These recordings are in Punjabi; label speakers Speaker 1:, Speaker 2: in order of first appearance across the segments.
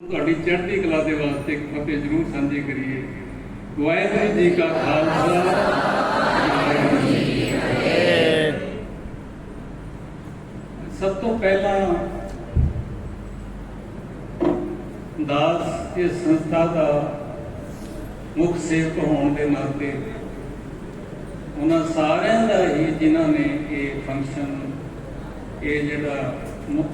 Speaker 1: ਤੁਹਾਡੀ ਚੜ੍ਹਦੀ ਕਲਾ ਦੇ ਵਾਸਤੇ ਇੱਕ ਫਤਿਹ ਜ਼ਰੂਰ ਸਾਂਝੀ ਕਰੀਏ। ਵਾਹਿਗੁਰੂ ਜੀ ਕਾ ਖਾਲਸਾ। ਸਭ ਤੋਂ ਪਹਿਲਾਂ ਦਾਸ ਇਸ ਸੰਸਥਾ ਦਾ ਮੁੱਖ ਸੇਵਕ ਹੋਣ ਦੇ ਨਾਤੇ ਉਹਨਾਂ ਸਾਰਿਆਂ ਦਾ ਹੀ ਜਿਨ੍ਹਾਂ ਨੇ ਇਹ ਫੰਕਸ਼ਨ ਇਹ ਜਿਹੜਾ ਮੁੱਖ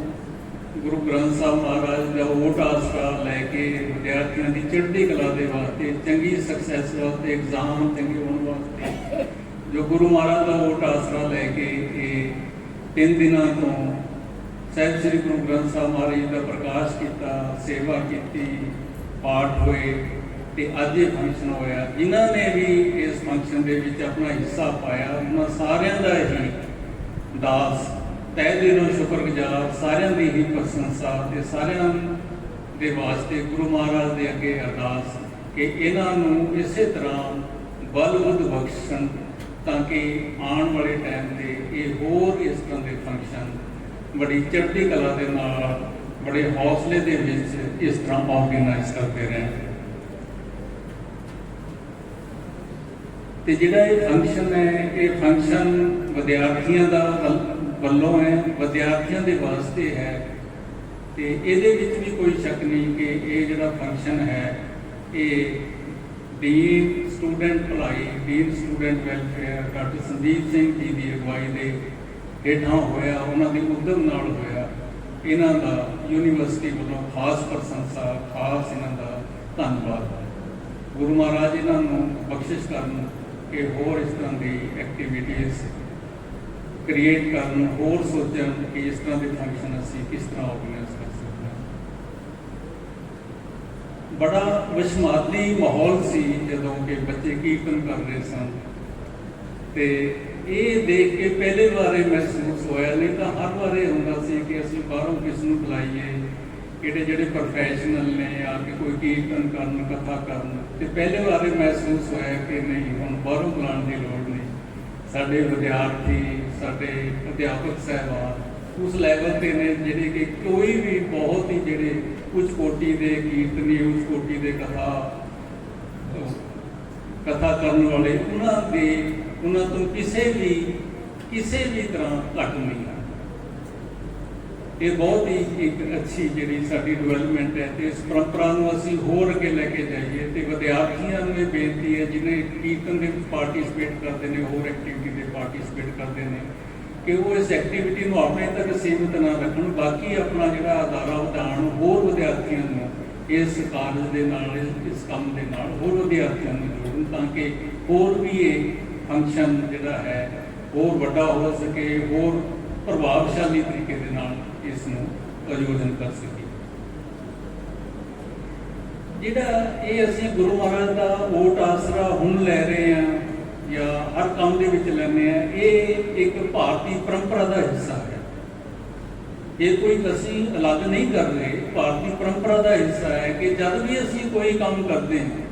Speaker 1: ਗੁਰੂ ਗ੍ਰੰਥ ਸਾਹਿਬ ਮਹਾਰਾਜ ਦਾ ਓਟ ਆਸਰਾ ਲੈ ਕੇ ਵਿਦਿਆਰਥੀਆਂ ਦੀ ਚੜ੍ਹਦੀ ਕਲਾ ਦੇ ਵਾਸਤੇ ਚੰਗੀ ਸਕਸੈਸ ਵਾਸਤੇ ਐਗਜ਼ਾਮ ਚੰਗੇ ਹੋਣ ਵਾਸਤੇ ਜੋ ਗੁਰੂ ਮਹਾਰਾਜ ਦਾ ਓਟ ਆਸਰਾ ਲੈ ਕੇ ਇਹ ਤਿੰਨ ਦਿਨਾਂ ਤੋਂ ਸਾਹਿਬ ਸ੍ਰੀ ਗੁਰੂ ਗ੍ਰੰਥ ਸਾਹਿਬ ਮਹਾਰਾਜ ਜੀ ਦਾ ਪ੍ਰਕਾਸ਼ ਕੀਤਾ, ਸੇਵਾ ਕੀਤੀ, ਪਾਠ ਹੋਏ ਤੇ ਅੱਜ ਇਹ ਫੰਕਸ਼ਨ ਹੋਇਆ। ਜਿਨ੍ਹਾਂ ਨੇ ਵੀ ਇਸ ਫੰਕਸ਼ਨ ਦੇ ਵਿੱਚ ਆਪਣਾ ਹਿੱਸਾ ਪਾਇਆ। ਉਹਨਾਂ ਸਾਰਿਆਂ ਦਾ ਹੀ ਦਾਸ ਤਹਿ ਦਿਲੋਂ ਸ਼ੁਕਰਗੁਜ਼ਾਰ ਸਾਰਿਆਂ ਦੀ ਹੀ ਪ੍ਰਸ਼ੰਸਾ ਤੇ ਸਾਰਿਆਂ ਦੇ ਵਾਸਤੇ ਗੁਰੂ ਮਹਾਰਾਜ ਦੇ ਅੱਗੇ ਅਰਦਾਸ ਕਿ ਇਹਨਾਂ ਨੂੰ ਇਸੇ ਤਰ੍ਹਾਂ ਬਲ ਬੁੱਧ ਬਖਸ਼ਣ ਤਾਂ ਕਿ ਆਉਣ ਵਾਲੇ ਟਾਈਮ ਤੇ ਇਹ ਹੋਰ ਇਸ ਤਰ੍ਹਾਂ ਦੇ ਫੰਕਸ਼ਨ ਬੜੀ ਚੜ੍ਹਦੀ ਕਲਾ ਦੇ ਨਾਲ, ਬੜੇ ਹੌਸਲੇ ਦੇ ਵਿੱਚ ਇਸ ਤਰ੍ਹਾਂ ਆਰਗੇਨਾਈਜ਼ ਕਰਦੇ ਰਹਿਣ। ਤੇ ਜਿਹੜਾ ਇਹ ਫੰਕਸ਼ਨ ਹੈ, ਇਹ ਫੰਕਸ਼ਨ ਵਿਦਿਆਰਥੀਆਂ ਦਾ ਵੱਲੋਂ ਹੈ, ਵਿਦਿਆਰਥੀਆਂ ਦੇ ਵਾਸਤੇ ਹੈ। ਤੇ ਇਹਦੇ ਵਿੱਚ ਵੀ ਕੋਈ ਸ਼ੱਕ ਨਹੀਂ ਕਿ ਇਹ ਜਿਹੜਾ ਫੰਕਸ਼ਨ ਹੈ, ਇਹ ਡੀਨ ਸਟੂਡੈਂਟ ਭਲਾਈ dean student welfare doctor Sandeep Singh ji ਦੀ ਅਗਵਾਈ ਦੇ ਹੇਠਾਂ ਹੋਇਆ, ਉਹਨਾਂ ਦੇ ਉਦਮ ਨਾਲ ਹੋਇਆ। ਇਹਨਾਂ ਦਾ ਯੂਨੀਵਰਸਿਟੀ ਵੱਲੋਂ ਖਾਸ ਪ੍ਰਸ਼ੰਸਾ, ਖਾਸ ਇਹਨਾਂ ਦਾ ਧੰਨਵਾਦ। ਗੁਰੂ ਮਹਾਰਾਜ ਇਹਨਾਂ ਨੂੰ ਬਖਸ਼ਿਸ਼ ਕਰਨ ਕਿ ਹੋਰ ਇਸ ਤਰ੍ਹਾਂ ਦੀ ਐਕਟੀਵਿਟੀਜ਼ ਕ੍ਰੀਏਟ ਕਰਨ, ਹੋਰ ਸੋਚਣ ਕਿ ਇਸ ਤਰ੍ਹਾਂ ਦੇ ਫੰਕਸ਼ਨ ਅਸੀਂ ਕਿਸ ਤਰ੍ਹਾਂ ਆਰਗੇਨਾਈਜ਼ ਕਰ ਸਕਦੇ ਹਾਂ। ਬੜਾ ਵਿਸ਼ਮਾਦੀ ਮਾਹੌਲ ਸੀ ਜਦੋਂ ਕਿ ਬੱਚੇ ਕੀਰਤਨ ਕਰ ਰਹੇ ਸਨ। ਤੇ ਇਹ ਦੇਖ ਕੇ ਪਹਿਲੇ ਵਾਰੇ ਮਹਿਸੂਸ ਹੋਇਆ, ਨਹੀਂ ਤਾਂ ਹਰ ਵਾਰੇ ਹੁੰਦਾ ਸੀ ਕਿ ਅਸੀਂ ਬਾਹਰੋਂ ਕਿਸ ਨੂੰ ਬੁਲਾਈਏ, ਕਿਹੜੇ ਜਿਹੜੇ ਪ੍ਰੋਫੈਸ਼ਨਲ ਨੇ ਆ ਕੇ ਕੋਈ ਕੀਰਤਨ ਕਰਨ, ਕਥਾ ਕਰਨ। ਤੇ ਪਹਿਲੇ ਵਾਰੇ ਮਹਿਸੂਸ ਹੋਇਆ ਕਿ ਨਹੀਂ, ਹੁਣ ਬਾਹਰੋਂ ਬੁਲਾਉਣ ਦੀ ਲੋੜ ਨਹੀਂ। ਸਾਡੇ ਵਿਦਿਆਰਥੀ ਸਾਡੇ ਅਧਿਆਪਕ ਸਹਿਬਾਨ, ਉਸ ਲੈਵਲ ਤੇ ਨੇ ਜਿਹੜੇ ਕਿ ਕੋਈ ਵੀ ਬਹੁਤ ਹੀ ਜਿਹੜੇ ਉੱਚ ਕੋਟੀ ਦੇ ਕੀਰਤਨੀ ਉੱਚ ਕੋਟੀ ਦੇ ਕਥਾ ਕਥਾ ਕਰਨ ਵਾਲੇ, ਉਹਨਾਂ ਦੇ, ਉਹਨਾਂ ਤੋਂ ਕਿਸੇ ਵੀ ਕਿਸੇ ਵੀ ਤਰ੍ਹਾਂ ਘੱਟ ਨਹੀਂ ਹਨ। ਇਹ ਬਹੁਤ ਹੀ ਇੱਕ ਅੱਛੀ ਜਿਹੜੀ ਸਾਡੀ ਡਿਵੈਲਪਮੈਂਟ ਹੈ ਤੇ ਇਸ ਪਰੰਪਰਾ ਨੂੰ ਅਸੀਂ ਹੋਰ ਅੱਗੇ ਲੈ ਕੇ ਜਾਈਏ ਤੇ ਵਿਦਿਆਰਥੀਆਂ ਨੂੰ ਇਹ ਬੇਨਤੀ ਹੈ ਜਿਨੇ ਕੀਰਤਨ ਦੇ ਵਿੱਚ ਪਾਰਟਿਸਿਪੇਟ ਕਰਦੇ ਨੇ, ਹੋਰ ਐਕਟੀਵਿਟੀ ਦੇ ਪਾਰਟਿਸਿਪੇਟ ਕਰਦੇ ਨੇ ਕਿ ਉਹ ਇਸ ਐਕਟੀਵਿਟੀ ਨੂੰ ਆਪਣੇ ਤੱਕ ਸੀਮਿਤ ਨਾ ਰੱਖਣ, ਬਾਕੀ ਆਪਣਾ ਜਿਹੜਾ ਅਦਾਰਾ ਵਧਾਉਣ ਹੋਰ ਵਿਦਿਆਰਥੀਆਂ ਨੂੰ ਇਸ ਕਾਰਜ ਦੇ ਨਾਲ, ਇਸ- ਕੰਮ ਦੇ ਨਾਲ ਹੋਰ ਵਿਦਿਆਰਥੀਆਂ ਨੂੰ ਜੋੜਨ ਤਾਂ ਕਿ ਹੋਰ ਵੀ ਇਹ ਫੰਕਸ਼ਨ ਜਿਹੜਾ ਹੈ, ਹੋਰ ਵੱਡਾ ਹੋ ਸਕੇ, ਹੋਰ ਪ੍ਰਭਾਵਸ਼ਾਲੀ ਤਰੀਕੇ ਦੇ ਨਾਲ ਇਸ ਨੂੰ ਆਯੋਜਨ ਕਰ ਸਕੇ। ਜਿਹੜਾ ਇਹ ਅਸੀਂ ਗੁਰੂ ਮਹਾਰਾਜ ਦਾ ਓਟ ਆਸਰਾ ਹੁਣ ਲੈ ਰਹੇ ਹਾਂ ਜਾਂ ਹਰ ਕੰਮ ਦੇ ਵਿੱਚ ਲੈਂਦੇ ਆ, ਇਹ ਇੱਕ ਭਾਰਤੀ ਪਰੰਪਰਾ ਦਾ ਹਿੱਸਾ ਹੈ। ਇਹ ਕੋਈ ਅਸੀਂ ਅਲੱਗ ਨਹੀਂ ਕਰ ਰਹੇ, ਭਾਰਤੀ ਪਰੰਪਰਾ ਦਾ ਹਿੱਸਾ ਹੈ ਕਿ ਜਦ ਵੀ ਅਸੀਂ ਕੋਈ ਕੰਮ ਕਰਦੇ ਹਾਂ,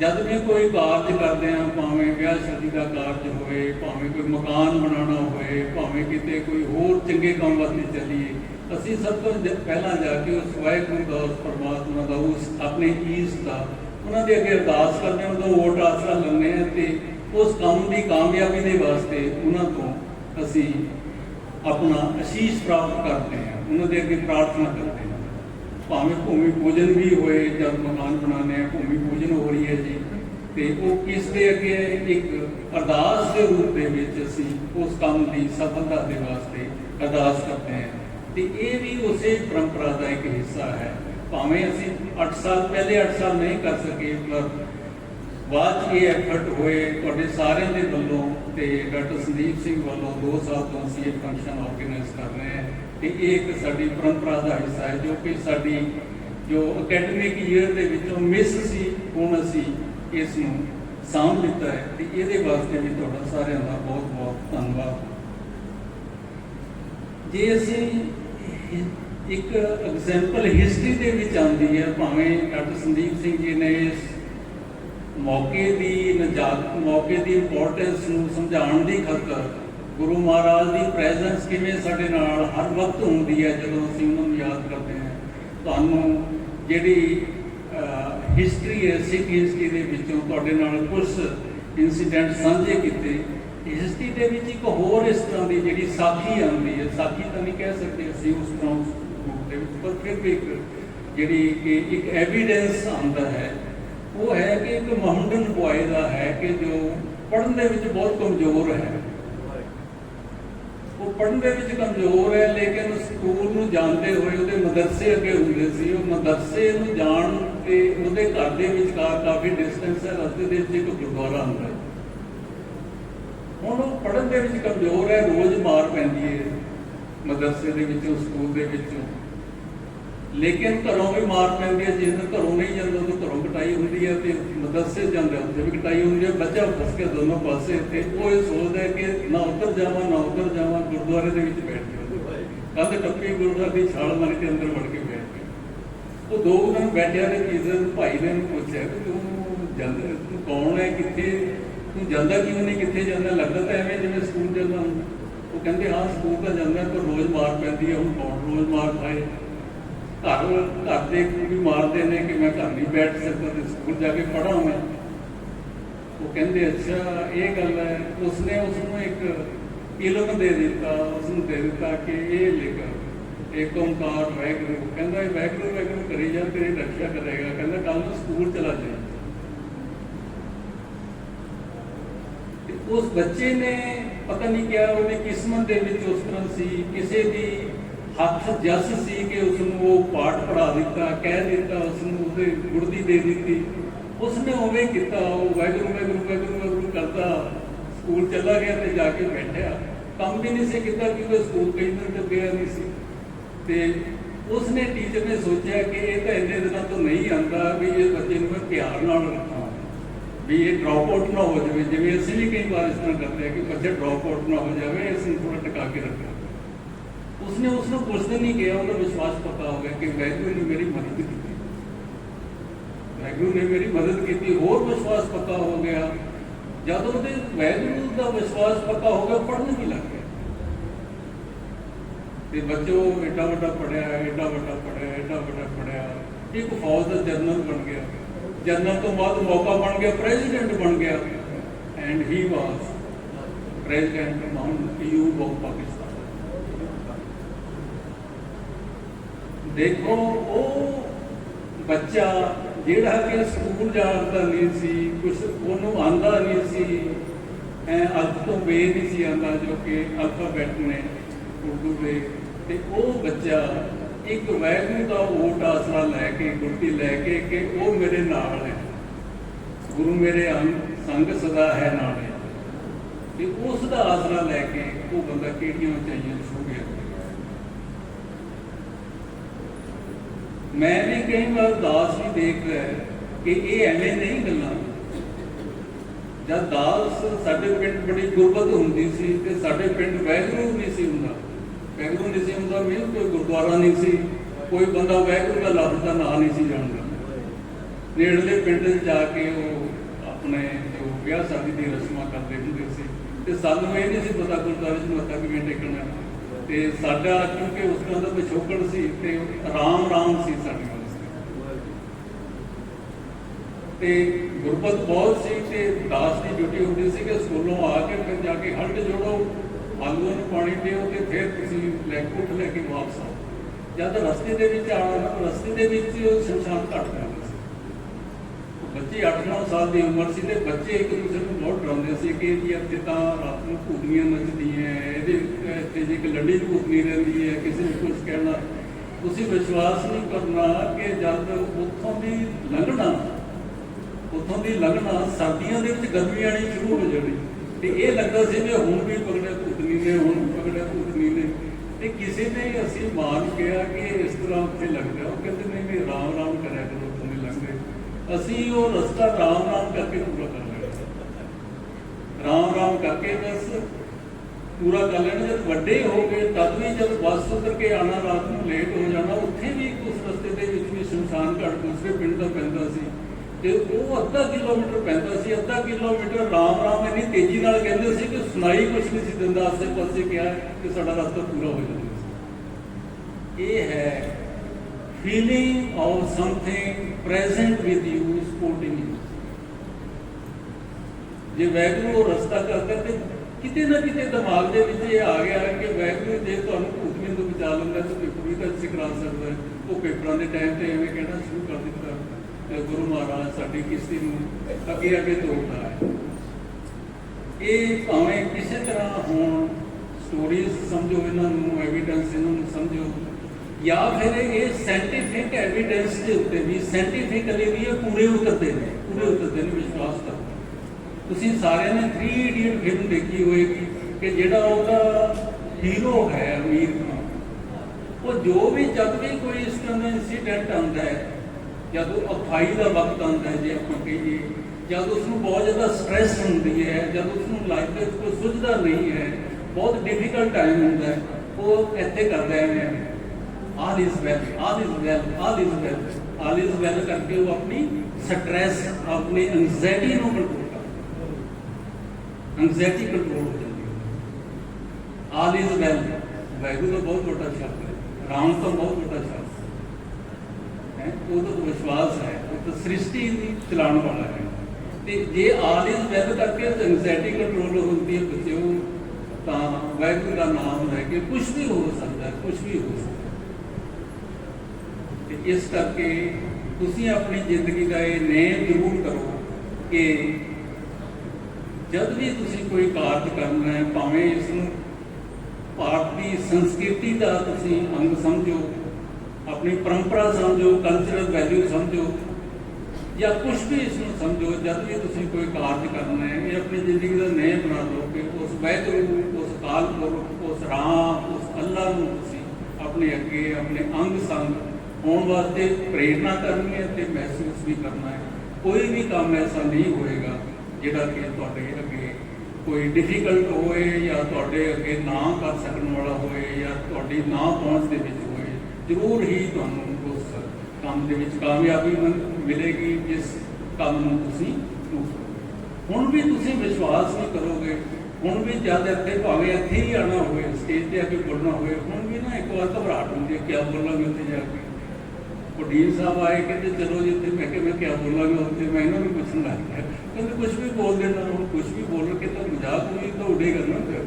Speaker 1: ਜਦ ਵੀ ਕੋਈ ਕਾਰਜ ਕਰਦੇ ਹਾਂ, ਭਾਵੇਂ ਵਿਆਹ ਸ਼ਾਦੀ ਦਾ ਕਾਰਜ ਹੋਵੇ, ਭਾਵੇਂ ਕੋਈ ਮਕਾਨ ਬਣਾਉਣਾ ਹੋਵੇ, ਭਾਵੇਂ ਕਿਤੇ ਕੋਈ ਹੋਰ ਚੰਗੇ ਕੰਮ ਵਾਸਤੇ ਚੱਲੀਏ, ਅਸੀਂ ਸਭ ਤੋਂ ਪਹਿਲਾਂ ਜਾ ਕੇ ਉਸ ਵਾਹਿਗੁਰੂ ਦਾ, ਉਸ ਪਰਮਾਤਮਾ ਦਾ, ਉਸ ਆਪਣੇ ਈਸ ਦਾ ਉਹਨਾਂ ਦੇ ਅੱਗੇ ਅਰਦਾਸ ਕਰਦੇ ਹਾਂ ਉਹਦਾ ਵੋਟ ਆਸਰਾ ਲੈਂਦੇ ਹਾਂ ਤੇ ਉਸ ਕੰਮ ਦੀ ਕਾਮਯਾਬੀ ਦੇ ਵਾਸਤੇ ਉਹਨਾਂ ਤੋਂ ਅਸੀਂ ਆਪਣਾ ਅਸ਼ੀਸ਼ ਪ੍ਰਾਪਤ ਕਰਦੇ ਹਾਂ, ਉਹਨਾਂ ਦੇ ਅੱਗੇ ਪ੍ਰਾਰਥਨਾ ਕਰਦੇ ਹਾਂ। ਭਾਵੇਂ ਭੂਮੀ ਪੂਜਨ ਵੀ ਹੋਏ ਜਦ ਮਕਾਨ ਬਣਾਉਂਦੇ ਆ ਭੂਮੀ ਪੂਜਨ ਹੋ ਰਹੀ ਹੈ ਜੀ, ਤੇ ਉਹ ਕਿਸ ਦੇ ਅੱਗੇ ਇੱਕ ਅਰਦਾਸ ਦੇ ਰੂਪ ਦੇ ਵਿੱਚ ਅਸੀਂ ਉਸ ਕੰਮ ਦੀ ਸਫਲਤਾ ਦੇ ਵਾਸਤੇ ਅਰਦਾਸ ਕਰਦੇ ਹਾਂ। ਤੇ ਇਹ ਵੀ ਉਸੇ ਪਰੰਪਰਾ ਦਾ ਇੱਕ ਹਿੱਸਾ ਹੈ। ਭਾਵੇਂ ਅਸੀਂ 8 ਸਾਲ ਪਹਿਲੇ 8 ਸਾਲ ਨਹੀਂ ਕਰ ਸਕੇ, ਪਰ ਬਾਅਦ 'ਚ ਇਹ ਐਫਰਟ ਹੋਏ ਤੁਹਾਡੇ ਸਾਰਿਆਂ ਦੇ ਵੱਲੋਂ ਤੇ ਡਾਕਟਰ ਸੰਦੀਪ ਸਿੰਘ ਵੱਲੋਂ 2 ਸਾਲ ਤੋਂ ਅਸੀਂ ਇਹ ਫੰਕਸ਼ਨ ਆਰਗੇਨਾਈਜ਼ ਕਰ ਰਹੇ ਹਾਂ ਤੇ ਇਹ ਇੱਕ ਸਾਡੀ ਪਰੰਪਰਾ ਦਾ ਹਿੱਸਾ ਹੈ, ਜੋ ਕਿ ਸਾਡੀ ਜੋ ਅਕੈਡਮਿਕ ਈਅਰ ਦੇ ਵਿੱਚੋਂ ਮਿਸ ਸੀ, ਹੁਣ ਅਸੀਂ ਇਸ ਨੂੰ ਸਾਂਭ ਲਿੱਤਾ ਹੈ ਤੇ ਇਹਦੇ ਵਾਸਤੇ ਵੀ ਤੁਹਾਡਾ ਸਾਰਿਆਂ ਦਾ ਬਹੁਤ ਬਹੁਤ ਧੰਨਵਾਦ। ਜੇ ਅਸੀਂ ਇੱਕ ਐਗਜ਼ਾਮਪਲ ਹਿਸਟਰੀ ਦੇ ਵਿੱਚ ਆਉਂਦੀ ਹੈ, ਭਾਵੇਂ ਡਾਕਟਰ ਸੰਦੀਪ ਸਿੰਘ ਜੀ ਨੇ ਇਸ ਮੌਕੇ ਦੀ ਨਜਾਤ, ਮੌਕੇ ਦੀ ਇੰਪੋਰਟੈਂਸ ਨੂੰ ਸਮਝਾਉਣ ਦੀ ਖਾਤਰ ਗੁਰੂ ਮਹਾਰਾਜ ਦੀ ਪ੍ਰੈਜ਼ੈਂਸ ਕਿਵੇਂ ਸਾਡੇ ਨਾਲ ਹਰ ਵਕਤ ਹੁੰਦੀ ਹੈ, ਜਦੋਂ ਅਸੀਂ ਉਹਨਾਂ ਨੂੰ ਯਾਦ ਕਰਦੇ ਹਾਂ। ਤੁਹਾਨੂੰ ਜਿਹੜੀ ਹਿਸਟਰੀ ਹੈ ਸਿੱਖ ਹਿਸਟਰੀ ਦੇ ਵਿੱਚੋਂ ਤੁਹਾਡੇ ਨਾਲ ਕੁਝ ਇਨਸੀਡੈਂਟ ਸਾਂਝੇ ਕੀਤੇ ਹਿਸਟਰੀ ਦੇ ਵਿੱਚ ਇੱਕ ਹੋਰ ਇਸ ਤਰ੍ਹਾਂ ਦੀ ਜਿਹੜੀ ਸਾਖੀ ਆਉਂਦੀ ਹੈ, ਸਾਖੀ ਤਾਂ ਨਹੀਂ ਕਹਿ ਸਕਦੇ ਅਸੀਂ ਉਸ ਤਰ੍ਹਾਂ ਦੇ ਵਿੱਚ ਪਰ ਫਿਰ ਵੀ ਇੱਕ ਜਿਹੜੀ ਕਿ ਇੱਕ ਐਵੀਡੈਂਸ ਆਉਂਦਾ ਹੈ, ਉਹ ਹੈ ਕਿ ਇੱਕ ਮੁਹੰਮਦਨ ਬੁਆਏ ਦਾ ਹੈ ਕਿ ਜੋ ਪੜ੍ਹਨ ਦੇ ਵਿੱਚ ਬਹੁਤ ਕਮਜ਼ੋਰ ਹੈ। ਉਹ ਪੜ੍ਹਨ ਦੇ ਵਿੱਚ ਕਮਜ਼ੋਰ ਹੈ, ਲੇਕਿਨ ਸਕੂਲ ਨੂੰ ਜਾਂਦੇ ਹੋਏ ਉਹਦੇ ਮਦਰਸੇ ਅੱਗੇ ਹੁੰਦੇ ਸੀ। ਉਹ ਮਦਰਸੇ ਨੂੰ ਜਾਣ ਤੇ ਉਹਦੇ ਘਰ ਦੇ ਵਿਚਕਾਰ ਕਾਫੀ ਡਿਸਟੈਂਸ ਹੈ, ਰਸਤੇ ਦੇ ਵਿੱਚ ਇੱਕ ਗੁਰਦੁਆਰਾ ਹੁੰਦਾ ਹੁਣ ਉਹ ਪੜ੍ਹਨ ਦੇ ਵਿੱਚ ਕਮਜ਼ੋਰ ਹੈ, ਰੋਜ਼ ਮਾਰ ਪੈਂਦੀ ਹੈ ਮਦਰਸੇ ਦੇ ਵਿੱਚੋਂ ਸਕੂਲ ਦੇ ਵਿੱਚੋਂ। ਲੇਕਿਨ ਘਰੋਂ ਵੀ ਮਾਰ ਪੈਂਦੀ ਹੈ, ਜੇ ਘਰੋਂ ਨਹੀਂ ਜਾਂਦਾ ਤਾਂ ਘਰੋਂ ਕਟਾਈ ਹੁੰਦੀ ਹੈ ਤੇ ਮਦਰਸੇ ਜਾਂਦੇ ਉੱਥੇ ਵੀ ਕਟਾਈ ਹੁੰਦੀ ਹੈ, ਬੱਚਾ ਫਸ ਕੇ ਦੋਨੋਂ ਪਾਸੇ ਤੇ ਉਹ ਇਹ ਸੋਚਦਾ ਕਿ ਨਾ ਉੱਧਰ ਜਾਵਾਂ, ਨਾ ਉੱਧਰ ਜਾਵਾਂ, ਗੁਰਦੁਆਰੇ ਦੇ ਵਿੱਚ ਬੈਠ ਕੇ ਕਹਿੰਦੇ ਟੱਪੀ ਗੁਰਦੁਆਰੇ ਦੀ ਛਾਲ ਮਾਰ ਕੇ ਅੰਦਰ ਵੜ ਕੇ ਬੈਠ ਗਿਆ। ਉਹ ਦੋ ਦਿਨ ਬੈਠਿਆ ਤੇ ਕਿਸੇ ਦਿਨ ਭਾਈ ਨੇ ਪੁੱਛਿਆ ਕਿ ਤੂੰ ਜਾਂਦਾ, ਤੂੰ ਕੌਣ ਹੈ, ਕਿੱਥੇ, ਤੂੰ ਜਾਂਦਾ ਕਿਉਂ ਨਹੀਂ, ਕਿੱਥੇ ਜਾਂਦਾ? ਲੱਗਦਾ ਤਾਂ ਐਵੇਂ ਜਿਵੇਂ ਸਕੂਲ ਜਾਂਦਾ ਉਹ ਕਹਿੰਦੇ, ਹਾਂ, ਸਕੂਲ ਤਾਂ ਜਾਂਦਾ, ਪਰ ਰੋਜ਼ ਮਾਰ ਪੈਂਦੀ ਹੈ, ਹੁਣ ਕੌਣ ਰੋਜ਼ ਮਾਰ ਖਾਏ? ਘਰ ਘਰ ਦੇ ਵੀ ਮਾਰਦੇ ਨੇ ਕਿ ਮੈਂ ਘਰ ਨਹੀਂ ਬੈਠ ਸਕਦਾ ਤੇ ਸਕੂਲ ਜਾ ਕੇ ਪੜ੍ਹਾਂ ਮੈਂ। ਉਹ ਕਹਿੰਦੇ, ਅੱਛਾ, ਇਹ ਗੱਲ ਹੈ। ਉਸਨੇ ਉਸ ਨੂੰ ਇੱਕ ਇਲਮ ਦੇ ਦਿੱਤਾ ਉਸ ਨੂੰ ਦੇ ਦਿੱਤਾ ਕਿ ਇਹ ਲਿਖ ਏਕ ਓੰਕਾਰ ਵਾਹਿਗੁਰੂ। ਕਹਿੰਦਾ, ਇਹ ਵਾਹਿਗੁਰੂ ਵਾਹਿਗੁਰੂ ਕਰੀ ਜਾ, ਤੇਰੀ ਰੱਖਿਆ ਕਰੇਗਾ। ਕਹਿੰਦਾ ਕੱਲ ਨੂੰ ਸਕੂਲ ਚਲਾ ਜਾਏ ਉਸ ਬੱਚੇ ਨੇ ਪਤਾ ਨਹੀਂ ਕਿਹਾ ਉਹਦੀ ਕਿਸਮਤ ਦੇ ਵਿੱਚ ਉਸ ਤਰ੍ਹਾਂ ਸੀ, ਕਿਸੇ ਦੀ ਹੱਥ ਜਸ ਸੀ ਕਿ ਉਸ ਨੂੰ ਉਹ ਪਾਠ ਪੜਾ ਦਿੱਤਾ, ਕਹਿ ਦਿੱਤਾ ਉਸ ਨੂੰ ਉਹਦੇ ਗੁਰਦੀ ਦੇ ਦਿੱਤੀ। ਉਸ ਨੇ ਉਵੇਂ ਕੀਤਾ, ਉਹ ਵਾਹਿਗੁਰੂ ਵਾਹਿਗੁਰੂ ਵਾਹਿਗੁਰੂ ਵਾਹਿਗੁਰੂ ਕਰਦਾ ਸਕੂਲ ਚਲਾ ਗਿਆ ਤੇ ਜਾ ਕੇ ਬੈਠਿਆ। ਕੰਮ ਵੀ ਨਹੀਂ ਸੀ ਕੀਤਾ ਕਿਉਂਕਿ ਸਕੂਲ ਕਈ ਦਿਨ ਤੱਕ ਗਿਆ ਨਹੀਂ ਸੀ। ਤੇ ਉਸ ਨੇ ਟੀਚਰ ਨੇ ਸੋਚਿਆ ਕਿ ਇਹ ਤਾਂ ਇੰਨੇ ਦਿਨਾਂ ਤੋਂ ਨਹੀਂ ਆਂਦਾ ਵੀ ਇਹ ਬੱਚੇ ਨੂੰ ਮੈਂ ਪਿਆਰ ਨਾਲ ਰੱਖਾਂ, ਵੀ ਇਹ ਡ੍ਰੌਪ ਆਊਟ ਨਾ ਹੋ ਜਾਵੇ। ਜਿਵੇਂ ਅਸੀਂ ਵੀ ਕਈ ਵਾਰ ਇਸ ਤਰ੍ਹਾਂ ਕਰਦੇ ਹਾਂ ਕਿ ਬੱਚੇ ਡ੍ਰੌਪ ਆਊਟ ਨਾ ਹੋ ਜਾਵੇ, ਅਸੀਂ ਥੋੜਾ ਟਿਕਾ ਕੇ ਰੱਖਾਂ। ਉਸਨੇ ਉਸ ਨੂੰ ਕੁਝ ਦਿਨ ਨਹੀਂ ਕਿਹਾ ਉਹਦਾ ਵਿਸ਼ਵਾਸ ਪੱਕਾ ਹੋ ਗਿਆ ਕਿ ਵੈਗਰੂ ਨੇ ਮੇਰੀ ਮਦਦ ਕੀਤੀ ਵੈਗਰੂ ਨੇ ਮੇਰੀ ਮਦਦ ਕੀਤੀ ਹੋਰ ਵਿਸ਼ਵਾਸ ਪੱਕਾ ਹੋ ਗਿਆ ਜਦ ਉਹਦੇ ਵੈਗਰੂ ਦਾ ਵਿਸ਼ਵਾਸ ਪੱਕਾ ਹੋ ਗਿਆ ਪੜ੍ਹਨ ਵੀ ਲੱਗ ਗਿਆ ਤੇ ਬੱਚੋ ਏਡਾ ਵੱਡਾ ਪੜਿਆ ਏਡਾ ਵੱਡਾ ਪੜਿਆ ਏਡਾ ਵੱਡਾ ਪੜਿਆ ਇੱਕ ਫੌਜ ਦਾ ਜਨਰਲ ਬਣ ਗਿਆ ਜਨਰਲ ਤੋਂ ਬਾਅਦ ਮੌਕਾ ਬਣ ਗਿਆ ਪ੍ਰੈਜ਼ੀਡੈਂਟ ਬਣ ਗਿਆ ਐਂਡ ਹੀ ਵਾਸ ਪ੍ਰੈਜ਼ੀਡੈਂਟ ਮਾਊਂਟ ਯੂ ਆਫ ਪਾਕਿਸਤਾਨ ਦੇਖੋ, ਉਹ ਬੱਚਾ ਜਿਹੜਾ ਕਿ ਸਕੂਲ ਜਾਂਦਾ ਨਹੀਂ ਸੀ ਕੁਝ ਉਹਨੂੰ ਆਂਦਾ ਨਹੀਂ ਸੀ। ਐ ਅੱਜ ਤੋਂ ਵੇ ਨਹੀਂ ਸੀ ਆਂਦਾ ਜੋ ਕਿ ਅਲਫਾਬੈਟ ਨੇ ਉਰਦੂ ਦੇ। ਤੇ ਉਹ ਬੱਚਾ ਇੱਕ ਵੈਗੂ ਦਾ ਓਟ ਆਸਰਾ ਲੈ ਕੇ ਗੁਰਤੀ ਲੈ ਕੇ ਕਿ ਉਹ ਮੇਰੇ ਨਾਲ ਹੈ। ਗੁਰੂ ਮੇਰੇ ਅੰਗ, ਸੰਗ ਸਦਾ ਹੈ ਨਾਲ ਹੈ। ਤੇ ਉਸ ਦਾ ਆਸਰਾ ਲੈ ਕੇ ਉਹ ਬੰਦਾ ਕਿਹੜੀਆਂ ਉਚਾਈਆਂ ਨੂੰ ਛੂ ਗਿਆ ਮੈਂ ਵੀ ਕਈ ਵਾਰ ਦਾਸ ਵੀ ਦੇਖ ਰਿਹਾ ਕਿ ਇਹ ਐਵੇਂ ਨਹੀਂ ਗੱਲਾਂ ਜਦ ਦਾਸ ਸਾਡੇ ਪਿੰਡ ਬੜੀ ਗੁਰਬਤ ਹੁੰਦੀ ਸੀ ਤੇ ਸਾਡੇ ਪਿੰਡ ਵੈਗਰੂ ਨਹੀਂ ਸੀ ਹੁੰਦਾ। ਵੈਗਰੂ ਨਹੀਂ ਸੀ ਹੁੰਦਾ ਵੀ ਕੋਈ ਗੁਰਦੁਆਰਾ ਨਹੀਂ ਸੀ, ਕੋਈ ਬੰਦਾ ਵੈਗਰੂ ਦਾ ਲਫ਼ਜ਼ ਦਾ ਨਾਂ ਨਹੀਂ ਸੀ ਜਾਣਦਾ। ਨੇੜਲੇ ਪਿੰਡ ਜਾ ਕੇ ਉਹ ਆਪਣੇ ਜੋ ਵਿਆਹ ਸ਼ਾਦੀ ਦੀ ਰਸਮਾਂ ਕਰਦੇ ਹੁੰਦੇ ਸੀ। ਤੇ ਸਾਨੂੰ ਇਹ ਨਹੀਂ ਸੀ ਪਤਾ ਗੁਰਦੁਆਰੇ ਨੂੰ ਮੱਥਾ ਕਿਵੇਂ ਟੇਕਣਾ। ਤੇ ਸਾਡਾ ਕਿਉਂਕਿ ਉਸ ਤਰ੍ਹਾਂ ਦਾ ਪਿਛੋਕੜ ਸੀ ਤੇ ਆਰਾਮ ਆਰਾਮ ਸੀ ਸਾਡੇ ਵਾਸਤੇ ਤੇ ਗੁਰਬਤ ਬਹੁਤ ਸੀ ਤੇ ਦਾਸ ਦੀ ਡਿਊਟੀ ਹੁੰਦੀ ਸੀ ਕਿ ਸਕੂਲੋਂ ਆ ਕੇ ਫਿਰ ਜਾ ਕੇ ਹਲਟ ਜੋੜੋ, ਆਲੂਆਂ ਨੂੰ ਪਾਣੀ ਦਿਓ ਤੇ ਫਿਰ ਤੁਸੀਂ ਲੈ ਕੁੱਟ ਲੈ ਕੇ ਵਾਪਸ ਆਓ। ਜਦ ਰਸਤੇ ਦੇ ਵਿੱਚ ਆਉਣਾ, ਰਸਤੇ ਦੇ ਵਿੱਚ ਸ਼ਮਸ਼ਾਨ ਘੱਟ ਜਾਂਦਾ ਬੱਚੇ 8-9 ਸਾਲ ਦੀ ਉਮਰ ਸੀ ਤੇ ਬੱਚੇ ਇੱਕ ਦੂਸਰੇ ਨੂੰ ਬਹੁਤ ਡਰਾਉਂਦੇ ਸੀ ਕਿ ਇਹਦੀ ਇੱਥੇ ਤਾਂ ਰਾਤ ਨੂੰ ਭੂਤਨੀਆਂ ਨੱਚਦੀਆਂ ਇਹਦੇ, ਇੱਥੇ ਜੇ ਇੱਕ ਲੰਡੀ ਭੂਤਨੀ ਰਹਿੰਦੀ ਹੈ ਕਿਸੇ ਨੂੰ ਕੁਝ ਕਹਿਣਾ। ਤੁਸੀਂ ਵਿਸ਼ਵਾਸ ਨਹੀਂ ਕਰਨਾ ਕਿ ਜਦ ਉੱਥੋਂ ਦੀ ਲੰਘਣਾ, ਉੱਥੋਂ ਦੀ ਲੰਘਣਾ ਸਰਦੀਆਂ ਦੇ ਵਿੱਚ ਗਰਮੀ ਆਣੀ ਸ਼ੁਰੂ ਹੋ ਜਾਣੀ। ਤੇ ਇਹ ਲੱਗਦਾ ਸੀ ਵੀ ਹੁਣ ਵੀ ਪਕੜਿਆ ਭੂਤਨੀ ਨੇ, ਹੁਣ ਵੀ ਪਕੜਿਆ ਭੂਤਨੀ ਨੇ। ਤੇ ਕਿਸੇ ਨੇ ਅਸੀਂ ਮਾਨ ਕਿਹਾ ਕਿ ਇਸ ਤਰ੍ਹਾਂ ਉੱਥੇ ਲੱਗਦਾ ਉਹ ਕਹਿੰਦੇ ਨਹੀਂ ਨਹੀਂ ਰਾਮ ਰਾਮ ਕਰਿਆ ਕਰੋ, ਉੱਥੋਂ ਦੀ ਲੰਘਦੇ ਅਸੀਂ ਉਹ ਰਸਤਾ ਰਾਮ ਰਾਮ ਕਰਕੇ ਪੂਰਾ ਕਰ ਲੈਣਾ। ਰਾਮ ਰਾਮ ਕਰਕੇ ਬਸ ਪੂਰਾ ਕਰ ਲੈਣਾ। ਜਦ ਵੱਡੇ ਹੋ ਗਏ, ਤਦ ਵੀ ਜਦ ਬੱਸ ਉਤਰ ਕੇ ਆਣਾ ਰਾਤ ਨੂੰ ਲੇਟ ਹੋ ਜਾਣਾ, ਉੱਥੇ ਵੀ ਉਸ ਰਸਤੇ ਦੇ ਵਿੱਚ ਵੀ ਸ਼ਮਸ਼ਾਨ ਘਾਟ ਦੂਸਰੇ ਪਿੰਡ ਦਾ ਪੈਂਦਾ ਸੀ। ਤੇ ਉਹ ਅੱਧਾ ਕਿਲੋਮੀਟਰ ਪੈਂਦਾ ਸੀ, ਅੱਧਾ ਕਿਲੋਮੀਟਰ ਰਾਮ ਰਾਮ ਇੰਨੀ ਤੇਜ਼ੀ ਨਾਲ ਕਹਿੰਦੇ ਸੀ ਕਿ ਸੁਣਾਈ ਕੁਛ ਨਹੀਂ ਸੀ ਦਿੰਦਾ। ਆਸੇ ਪਾਸੇ ਕਿਹਾ ਕਿ ਸਾਡਾ ਰਸਤਾ ਪੂਰਾ ਹੋ ਜਾਂਦਾ ਸੀ ਇਹ ਹੈ feeling of something present with you, supporting you. ਜੇ ਵੈਗਰੂ ਉਹ ਰਸਤਾ ਕਰਦਾ ਤੇ ਕਿਤੇ ਨਾ ਕਿਤੇ ਦਿਮਾਗ ਦੇ ਵਿੱਚ ਇਹ ਆ ਗਿਆ ਕਿ ਵੈਗਰੂ ਜੇ ਤੁਹਾਨੂੰ ਭੂਤ ਬਿੰਦੂ ਬਚਾ ਲੈਂਦਾ ਤਾਂ ਪੇਪਰ ਵੀ ਤਾਂ ਅੱਛੇ ਸਕਦਾ ਉਹ ਪੇਪਰਾਂ ਦੇ ਟਾਈਮ ਤੇ ਐਵੇਂ ਕਹਿਣਾ ਸ਼ੁਰੂ ਕਰ ਦਿੱਤਾ ਕਿ ਗੁਰੂ ਮਹਾਰਾਜ ਸਾਡੀ ਕਿਸ਼ਤੀ ਨੂੰ ਅੱਗੇ ਅੱਗੇ ਤੋਰਦਾ ਹੈ। ਇਹ ਭਾਵੇਂ ਕਿਸੇ ਤਰ੍ਹਾਂ ਹੋਣ ਸਟੋਰੀਜ਼ ਸਮਝੋ ਇਹਨਾਂ ਨੂੰ ਐਵੀਡੈਂਸ ਇਹਨਾਂ ਨੂੰ ਸਮਝੋ। ਜਾਂ ਫਿਰ ਇਹ ਸਾਇੰਟੀਫਿਕ ਐਵੀਡੈਂਸ ਦੇ ਉੱਤੇ ਵੀ ਸਾਇੰਟੀਫਿਕਲੀ ਵੀ ਇਹ ਪੂਰੇ ਉਤਰਦੇ ਨੇ, ਪੂਰੇ ਉਤਰਦੇ ਨੇ, ਵਿਸ਼ਵਾਸ ਕਰੋ ਤੁਸੀਂ ਸਾਰਿਆਂ ਨੇ 3 ਇਡੀਅਟ ਫਿਲਮ ਦੇਖੀ ਹੋਏਗੀ ਕਿ ਜਿਹੜਾ ਉਹਦਾ ਹੀਰੋ ਹੈ ਅਮੀਰ ਖਾਨ। ਉਹ ਜੋ ਵੀ ਜਦ ਵੀ ਕੋਈ ਇਸ ਤਰ੍ਹਾਂ ਦਾ ਇਨਸੀਡੈਂਟ ਆਉਂਦਾ ਹੈ, ਜਦ ਉਹ ਅਫਾਈ ਦਾ ਵਕਤ ਆਉਂਦਾ ਹੈ ਜੇ ਆਪਾਂ ਕਹੀਏ, ਜਦ ਉਸ ਨੂੰ ਬਹੁਤ ਜ਼ਿਆਦਾ ਸਟ੍ਰੈਸ ਹੁੰਦੀ ਹੈ, ਜਦ ਉਸ ਨੂੰ ਲਾਈਫ ਵਿੱਚ ਕੋਈ ਸੁਝਦਾ ਨਹੀਂ ਹੈ, ਬਹੁਤ ਡਿਫਿਕਲਟ ਟਾਈਮ ਹੁੰਦਾ ਹੈ, ਉਹ ਇੱਥੇ ਕਰਦਾ ਹੈ all is well all is well all is well all is well ਕਰਕੇ ਉਹ ਆਪਣੀ ਸਟ੍ਰੈਸ ਆਪਣੀ ਐਂਜ਼ਾਇਟੀ ਨੂੰ ਕੰਟਰੋਲ ਕਰਦਾ ਐਂਜ਼ਾਇਟੀ ਕੰਟਰੋਲ ਹੋ ਜਾਂਦੀ ਹੈ ਆਲ ਇਜ਼ ਵੈਲ ਵੈਗੂ ਦਾ ਬਹੁਤ ਵੱਡਾ ਸ਼ਬਦ ਹੈ ਰਾਮ ਤੋਂ ਬਹੁਤ ਵੱਡਾ ਸ਼ਬਦ ਹੈ ਉਹ ਵਿਸ਼ਵਾਸ ਹੈ ਉਹ ਤਾਂ ਸ੍ਰਿਸ਼ਟੀ ਦੀ ਚਲਾਉਣ ਵਾਲਾ ਹੈ ਤੇ ਜੇ ਆਲ ਇਜ਼ ਵੈਲ ਕਰਕੇ ਐਂਜ਼ਾਇਟੀ ਕੰਟਰੋਲ ਹੁੰਦੀ ਹੈ ਬੱਚਿਓ ਤਾਂ ਵੈਗੂ ਦਾ ਨਾਮ ਲੈ ਕੇ ਕੁਝ ਵੀ ਹੋ ਸਕਦਾ ਕੁਝ ਵੀ ਹੋ ਸਕਦਾ ਤੇ ਇਸ ਕਰਕੇ ਤੁਸੀਂ ਆਪਣੀ ਜ਼ਿੰਦਗੀ ਦਾ ਇਹ ਨੇਮ ਜ਼ਰੂਰ ਕਰੋ ਕਿ ਜਦ ਵੀ ਤੁਸੀਂ ਕੋਈ ਕਾਰਜ ਕਰਨਾ ਹੈ, ਭਾਵੇਂ ਇਸ ਨੂੰ ਭਾਰਤ ਸੰਸਕ੍ਰਿਤੀ ਦਾ ਤੁਸੀਂ ਅੰਗ ਸਮਝੋ, ਆਪਣੀ ਪਰੰਪਰਾ ਸਮਝੋ ਕਲਚਰਲ ਵੈਲਿਊ ਸਮਝੋ, ਜਾਂ ਕੁਝ ਵੀ ਇਸ ਨੂੰ ਸਮਝੋ, ਜਦ ਵੀ ਤੁਸੀਂ ਕੋਈ ਕਾਰਜ ਕਰਨਾ ਹੈ, ਇਹ ਆਪਣੀ ਜ਼ਿੰਦਗੀ ਦਾ ਨੇਮ ਬਣਾ ਲਓ ਕਿ ਉਸ ਵੈਗਰੂ ਉਸ ਕਾਲ ਪੁਰਖ, ਉਸ ਰਾਮ, ਉਸ ਅੱਲਾ ਨੂੰ ਤੁਸੀਂ ਆਪਣੇ ਅੱਗੇ, ਆਪਣੇ ਅੰਗ ਸੰਗ ਹੋਣ ਵਾਸਤੇ ਪ੍ਰੇਰਣਾ ਕਰਨੀ ਹੈ ਤੇ ਮਹਿਸੂਸ ਵੀ ਕਰਨਾ ਹੈ। ਕੋਈ ਵੀ ਕੰਮ ਐਸਾ ਨਹੀਂ ਹੋਏਗਾ ਜਿਹੜਾ ਕਿ ਤੁਹਾਡੇ ਅੱਗੇ ਕੋਈ ਡਿਫਿਕਲਟ ਹੋਏ ਜਾਂ ਤੁਹਾਡੇ ਅੱਗੇ ਨਾ ਕਰ ਸਕਣ ਵਾਲਾ ਹੋਏ ਜਾਂ ਤੁਹਾਡੀ ਨਾ ਪਹੁੰਚ ਦੇ ਵਿੱਚ ਹੋਏ। ਜ਼ਰੂਰ ਹੀ ਤੁਹਾਨੂੰ ਉਸ ਕੰਮ ਦੇ ਵਿੱਚ ਕਾਮਯਾਬੀ ਮਿਲੇਗੀ, ਜਿਸ ਕੰਮ ਨੂੰ ਤੁਸੀਂ ਹੁਣ ਵੀ ਤੁਸੀਂ ਵਿਸ਼ਵਾਸ ਨਹੀਂ ਕਰੋਗੇ। ਹੁਣ ਵੀ ਜਦ ਇੱਥੇ ਭਾਵੇਂ ਇੱਥੇ ਹੀ ਆਣਾ ਹੋਵੇ ਸਟੇਜ ਤੇ ਆ ਕੇ ਬੋਲਣਾ ਹੋਵੇ, ਹੁਣ ਵੀ ਨਾ ਇੱਕ ਵਾਰ ਘਬਰਾਹਟ ਹੁੰਦੀ ਹੈ ਕਿਆ ਬੋਲਾਂਗੇ ਉੱਥੇ ਜਾ ਕੇ। ਵਡੀਲ ਸਾਹਿਬ ਆਏ, ਕਹਿੰਦੇ ਚਲੋ ਜਿੱਥੇ ਉੱਥੇ ਮੈਂ ਕਿਹਾ, ਮੈਂ ਕਿਆ ਬੋਲਾਂਗਾ ਉੱਥੇ? ਮੈਂ ਇਹਨਾਂ ਨੂੰ ਪੁੱਛਣ ਲੱਗ ਗਿਆ। ਕਹਿੰਦੇ ਕੁਝ ਵੀ ਬੋਲ ਦੇਣਾ, ਹੁਣ ਕੁਝ ਵੀ ਬੋਲ, ਕੇ ਤਾਂ ਮਜ਼ਾਕ ਹੋਈ ਤਾਂ ਉੱਡੇਗਾ ਨਾ ਫਿਰ।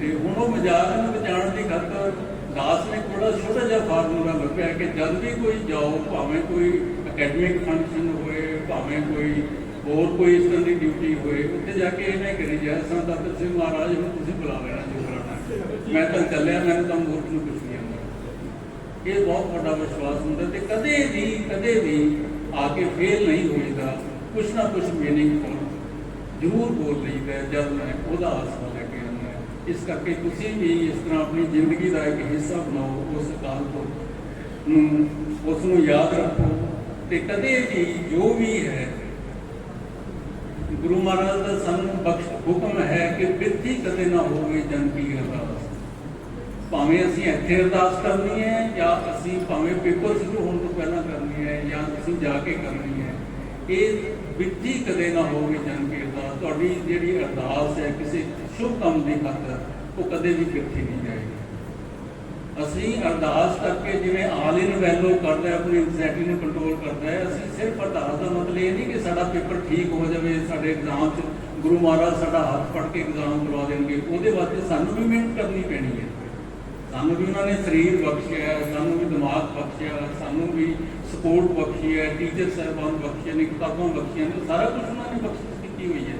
Speaker 1: ਤੇ ਹੁਣ ਉਹ ਮਜ਼ਾਕ ਨੂੰ ਬਚਾਉਣ ਦੀ ਖਾਤਰ ਦਾਸ ਨੇ ਥੋੜਾ ਛੋਟਾ ਜਿਹਾ ਫਾਰਮੂਲਾ ਲੱਭਿਆ ਕਿ ਜਦ ਵੀ ਕੋਈ ਜਾਓ, ਭਾਵੇਂ ਕੋਈ ਅਕੈਡਮਿਕ ਫੰਕਸ਼ਨ ਹੋਏ, ਭਾਵੇਂ ਕੋਈ ਹੋਰ ਕੋਈ ਇਸ ਤਰ੍ਹਾਂ ਦੀ ਡਿਊਟੀ ਹੋਏ, ਉੱਥੇ ਜਾ ਕੇ ਇਹਨੇ ਕਰੀ ਜਾ ਸੰਤ ਸਿੰਘ ਮਹਾਰਾਜ ਨੂੰ ਤੁਸੀਂ ਬੁਲਾ ਲੈਣਾ ਜੋ ਬੁਲਾਉਣਾ ਮੈਂ ਤਾਂ ਚੱਲਿਆ ਮੈਨੂੰ ਤਾਂ ਮੂਰਖ ਨੂੰ ਕੁਝ ਨਹੀਂ ਇਹ ਬਹੁਤ ਵੱਡਾ ਵਿਸ਼ਵਾਸ ਹੁੰਦਾ ਤੇ ਕਦੇ ਵੀ ਕਦੇ ਵੀ ਆ ਕੇ ਫੇਲ ਨਹੀਂ ਹੋਈਦਾ ਕੁਛ ਨਾ ਕੁਛ ਮੀਨਿੰਗਫੁਲ ਜ਼ਰੂਰ ਬੋਲ ਲਈਦਾ ਜਦ ਮੈਂ ਉਹਦਾ ਆਸਰਾ ਲੈ ਕੇ ਆਉਂਦਾ ਇਸ ਕਰਕੇ ਤੁਸੀਂ ਵੀ ਇਸ ਤਰ੍ਹਾਂ ਆਪਣੀ ਜ਼ਿੰਦਗੀ ਦਾ ਇੱਕ ਹਿੱਸਾ ਬਣਾਓ, ਉਸ ਕਾਲ ਤੋਂ ਨੂੰ, ਉਸ ਨੂੰ ਯਾਦ ਰੱਖੋ। ਤੇ ਕਦੇ ਵੀ ਜੋ ਵੀ ਹੈ, ਗੁਰੂ ਮਹਾਰਾਜ ਦਾ ਸਾਨੂੰ ਬਖਸ਼ ਹੁਕਮ ਹੈ ਕਿ ਬਿਰਤੀ ਕਦੇ ਨਾ ਹੋਵੇ ਜਨ ਕੀ ਅਰਦਾਸ। ਭਾਵੇਂ ਅਸੀਂ ਇੱਥੇ ਅਰਦਾਸ ਕਰਨੀ ਹੈ ਜਾਂ ਅਸੀਂ ਭਾਵੇਂ ਪੇਪਰ ਸ਼ੁਰੂ ਹੋਣ ਤੋਂ ਪਹਿਲਾਂ ਕਰਨੀ ਹੈ ਜਾਂ ਅਸੀਂ ਜਾ ਕੇ ਕਰਨੀ ਹੈ, ਇਹ ਵਿੱਤੀ ਕਦੇ ਨਾ ਹੋਵੇ ਜਨ ਕੇ ਅਰਦਾਸ। ਤੁਹਾਡੀ ਜਿਹੜੀ ਅਰਦਾਸ ਹੈ ਕਿਸੇ ਸ਼ੁਭ ਕੰਮ ਦੀ ਖਾਤਰ, ਉਹ ਕਦੇ ਵੀ ਕਿੱਥੇ ਨਹੀਂ ਜਾਏਗੀ। ਅਸੀਂ ਅਰਦਾਸ ਕਰਕੇ ਜਿਵੇਂ ਆਲ ਇਨ ਵੈਲੋ ਕਰਦਾ ਆਪਣੀ ਐਂਜ਼ਾਇਟੀ ਨੂੰ ਕੰਟਰੋਲ ਕਰਦਾ ਹੈ, ਅਸੀਂ ਸਿਰਫ ਅਰਦਾਸ ਦਾ ਮਤਲਬ ਇਹ ਨਹੀਂ ਕਿ ਸਾਡਾ ਪੇਪਰ ਠੀਕ ਹੋ ਜਾਵੇ, ਸਾਡੇ ਐਗਜ਼ਾਮ 'ਚ ਗੁਰੂ ਮਹਾਰਾਜ ਸਾਡਾ ਹੱਥ ਫੜ ਕੇ ਐਗਜ਼ਾਮ ਕਰਵਾ ਦੇਣਗੇ, ਉਹਦੇ ਵਾਸਤੇ ਸਾਨੂੰ ਵੀ ਮਿਹਨਤ ਕਰਨੀ ਪੈਣੀ ਹੈ। ਸਾਨੂੰ ਵੀ ਉਹਨਾਂ ਨੇ ਸਰੀਰ ਬਖਸ਼ਿਆ, ਸਾਨੂੰ ਵੀ ਦਿਮਾਗ ਬਖਸ਼ਿਆ, ਸਾਨੂੰ ਵੀ ਸਪੋਰਟ ਬਖਸ਼ੀ ਹੈ ਟੀਚਰ ਸਾਹਿਬਾਨ ਬਖਸ਼ੇ ਨੇ ਕਿਤਾਬਾਂ ਬਖਸ਼ੀਆਂ ਨੇ ਸਾਰਾ ਕੁਝ ਉਹਨਾਂ ਨੇ ਬਖਸ਼ਿਸ਼ ਕੀਤੀ ਹੋਈ ਹੈ।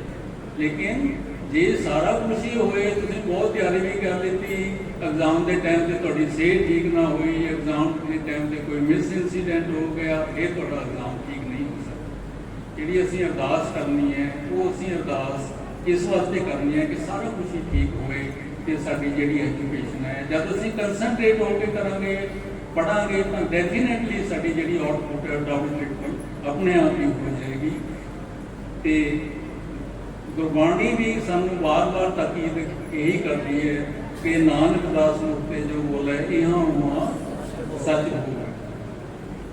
Speaker 1: ਲੇਕਿਨ ਜੇ ਸਾਰਾ ਕੁਝ ਹੀ ਹੋਏ, ਤੁਸੀਂ ਬਹੁਤ ਤਿਆਰੀ ਵੀ ਕਰ ਦਿੱਤੀ ਐਗਜ਼ਾਮ ਦੇ ਟਾਈਮ ਤੇ ਤੁਹਾਡੀ ਸਿਹਤ ਠੀਕ ਨਾ ਹੋਈ ਐਗਜ਼ਾਮ ਦੇ ਟਾਈਮ ਤੇ ਕੋਈ ਮਿਸ ਇਨਸੀਡੈਂਟ ਹੋ ਗਿਆ ਇਹ ਤੁਹਾਡਾ ਐਗਜ਼ਾਮ ਠੀਕ ਨਹੀਂ ਹੋ ਸਕਦਾ। ਜਿਹੜੀ ਅਸੀਂ ਅਰਦਾਸ ਕਰਨੀ ਹੈ, ਉਹ ਅਸੀਂ ਅਰਦਾਸ ਇਸ ਵਾਸਤੇ ਕਰਨੀ ਹੈ ਕਿ ਸਾਰਾ ਕੁਝ ਹੀ ਠੀਕ ਹੋਵੇ ਤੇ ਸਾਡੀ ਜਿਹੜੀ ਐਜੂਕੇਸ਼ਨ ਹੈ। ਜਦ ਅਸੀਂ ਕਨਸੈਂਟਰੇਟ ਹੋ ਕੇ ਕਰਾਂਗੇ ਪੜਾਂਗੇ ਤਾਂ ਡੈਫੀਨਿਟਲੀ ਸਾਡੀ ਜਿਹੜੀ ਆਊਟਪੁੱਟ ਹੈ ਆਪਣੇ ਆਪ ਹੀ ਹੋ ਜਾਏਗੀ। ਤੇ ਗੁਰਬਾਣੀ ਵੀ ਸਾਨੂੰ ਵਾਰ-ਵਾਰ ਤਾਕੀਦ ਇਹੀ ਕਰਦੀ ਹੈ ਕਿ ਨਾਨਕ ਦਾਸ ਮੁਕਤੇ ਜੋ ਬੋਲੇ ਇਹਾਂ ਹੁਆ ਸੱਚ ਹੋਵੇ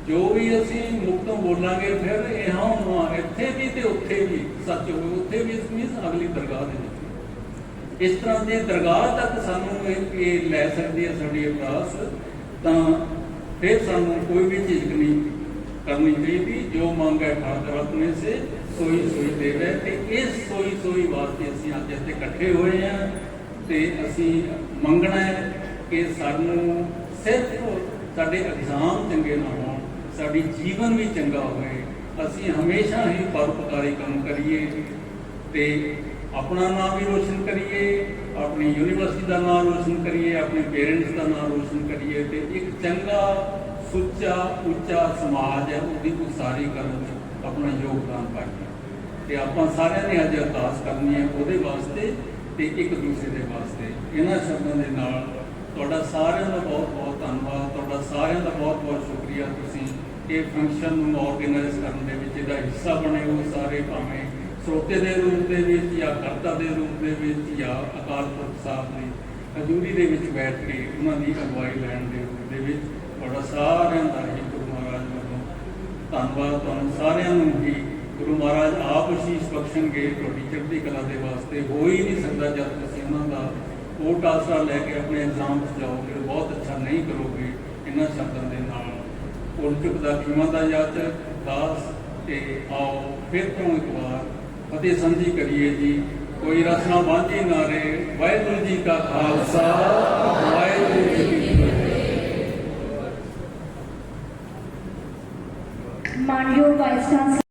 Speaker 1: ਜੋ ਵੀ ਅਸੀਂ ਮੁਕਤੋਂ ਬੋਲਾਂਗੇ, ਫਿਰ ਇਹਾਂ ਹੁਆ ਇੱਥੇ ਵੀ ਤੇ ਉੱਥੇ ਵੀ ਸੱਚ ਹੋਵੇ, ਉੱਥੇ ਵੀ ਇਸ ਮੀਨਸ ਅਗਲੀ ਦਰਗਾਹ ਦੇ ਵਿੱਚ। ਇਸ ਤਰ੍ਹਾਂ ਦੇ ਦਰਗਾਹ ਤੱਕ ਸਾਨੂੰ ਇਹ ਇਹ ਲੈ ਸਕਦੀ ਹੈ ਸਾਡੀ ਅਰਦਾਸ, ਤਾਂ ਫਿਰ ਸਾਨੂੰ ਕੋਈ ਵੀ ਚੀਜ਼ ਨਹੀਂ ਕਰਨੀ ਚਾਹੀਦੀ। ਜੋ ਮੰਗ ਹੈ ਠਾਕਰ ਆਪਣੇ ਸੇ, ਸੋਈ ਸੋਈ ਦੇਵੇ ਤੇ ਇਸ ਸੋਈ ਸੋਈ ਵਾਸਤੇ ਅਸੀਂ ਅੱਜ ਇੱਥੇ ਇਕੱਠੇ ਹੋਏ ਹਾਂ ਤੇ ਅਸੀਂ ਮੰਗਣਾ ਹੈ ਕਿ ਸਾਨੂੰ ਸਿਰਫ ਸਾਡੇ ਇਗਜ਼ਾਮ ਚੰਗੇ ਨਾ ਹੋਣ, ਸਾਡੀ ਜੀਵਨ ਵੀ ਚੰਗਾ ਹੋਵੇ। ਅਸੀਂ ਹਮੇਸ਼ਾ ਹੀ ਪਰਉਪਕਾਰੀ ਕੰਮ ਕਰੀਏ ਤੇ ਆਪਣਾ ਨਾਮ ਵੀ ਰੋਸ਼ਨ ਕਰੀਏ, ਆਪਣੀ ਯੂਨੀਵਰਸਿਟੀ ਦਾ ਨਾਮ ਰੋਸ਼ਨ ਕਰੀਏ, ਆਪਣੇ ਪੇਰੈਂਟਸ ਦਾ ਨਾਮ ਰੋਸ਼ਨ ਕਰੀਏ ਤੇ ਇੱਕ ਚੰਗਾ, ਸੁੱਚਾ, ਉੱਚਾ ਸਮਾਜ ਹੈ, ਉਹਦੀ ਉਸਾਰੀ ਕਰਨ ਵਿੱਚ ਆਪਣਾ ਯੋਗਦਾਨ ਪਾਈਏ। ਤੇ ਆਪਾਂ ਸਾਰਿਆਂ ਨੇ ਅੱਜ ਅਰਦਾਸ ਕਰਨੀ ਹੈ ਉਹਦੇ ਵਾਸਤੇ ਤੇ ਇੱਕ ਦੂਸਰੇ ਦੇ ਵਾਸਤੇ। ਇਹਨਾਂ ਸ਼ਬਦਾਂ ਦੇ ਨਾਲ ਤੁਹਾਡਾ ਸਾਰਿਆਂ ਦਾ ਬਹੁਤ ਬਹੁਤ ਧੰਨਵਾਦ, ਤੁਹਾਡਾ ਸਾਰਿਆਂ ਦਾ ਬਹੁਤ ਬਹੁਤ ਸ਼ੁਕਰੀਆ। ਤੁਸੀਂ ਇਹ ਫੰਕਸ਼ਨ ਨੂੰ ਆਰਗੇਨਾਈਜ਼ ਕਰਨ ਦੇ ਵਿੱਚ ਇਹਦਾ ਹਿੱਸਾ ਬਣੇ ਹੋ ਸਾਰੇ ਭਾਵੇਂ ਸਰੋਤੇ ਦੇ ਰੂਪ ਦੇ ਵਿੱਚ ਜਾਂ ਕਰਤਾ ਦੇ ਰੂਪ ਦੇ ਵਿੱਚ ਜਾਂ ਅਕਾਲ ਪੁਰਖ ਸਾਹਿਬ ਦੀ ਹਜ਼ੂਰੀ ਦੇ ਵਿੱਚ ਬੈਠ ਕੇ ਉਹਨਾਂ ਦੀ ਅਗਵਾਈ ਲੈਣ ਦੇ ਰੂਪ ਦੇ ਵਿੱਚ ਤੁਹਾਡਾ ਸਾਰਿਆਂ ਦਾ ਹੀ ਗੁਰੂ ਮਹਾਰਾਜ ਵੱਲੋਂ ਧੰਨਵਾਦ ਤੁਹਾਨੂੰ ਸਾਰਿਆਂ ਨੂੰ ਹੀ ਗੁਰੂ ਮਹਾਰਾਜ ਆਪ ਅਸ਼ੀਸ਼ ਬਖਸ਼ਣਗੇ, ਤੁਹਾਡੀ ਚੜ੍ਹਦੀ ਕਲਾ ਦੇ ਵਾਸਤੇ ਹੋ ਹੀ ਨਹੀਂ ਸਕਦਾ ਜਦ ਤੁਸੀਂ ਉਹਨਾਂ ਦਾ ਉਹ ਟਾਸਰਾ ਲੈ ਕੇ ਆਪਣੇ ਐਗਜ਼ਾਮ 'ਚ ਜਾਓਗੇ ਬਹੁਤ ਅੱਛਾ ਨਹੀਂ ਕਰੋਗੇ ਇਹਨਾਂ ਸ਼ਬਦਾਂ ਦੇ ਨਾਲ। ਉਲਝਕ ਦਾ ਕੀਮਤ ਦਾ ਯਾਦ ਦਾਸ ਤੇ ਆਓ, ਫਿਰ ਤੋਂ ਇੱਕ ਵਾਰ ਫਤਿਹ ਸਾਂਝੀ ਕਰੀਏ ਜੀ, ਕੋਈ ਰਸਨਾ ਵਾਂਝੀ ਨਾ ਰਹੇ, ਵਾਹਿਗੁਰੂ ਜੀ ਕਾ ਖਾਲਸਾ, ਵਾਹਿਗੁਰੂ ਜੀ ਕੀ ਫਤਿਹ।
Speaker 2: ਮਾਨਯੋਗ ਵਾਈਸ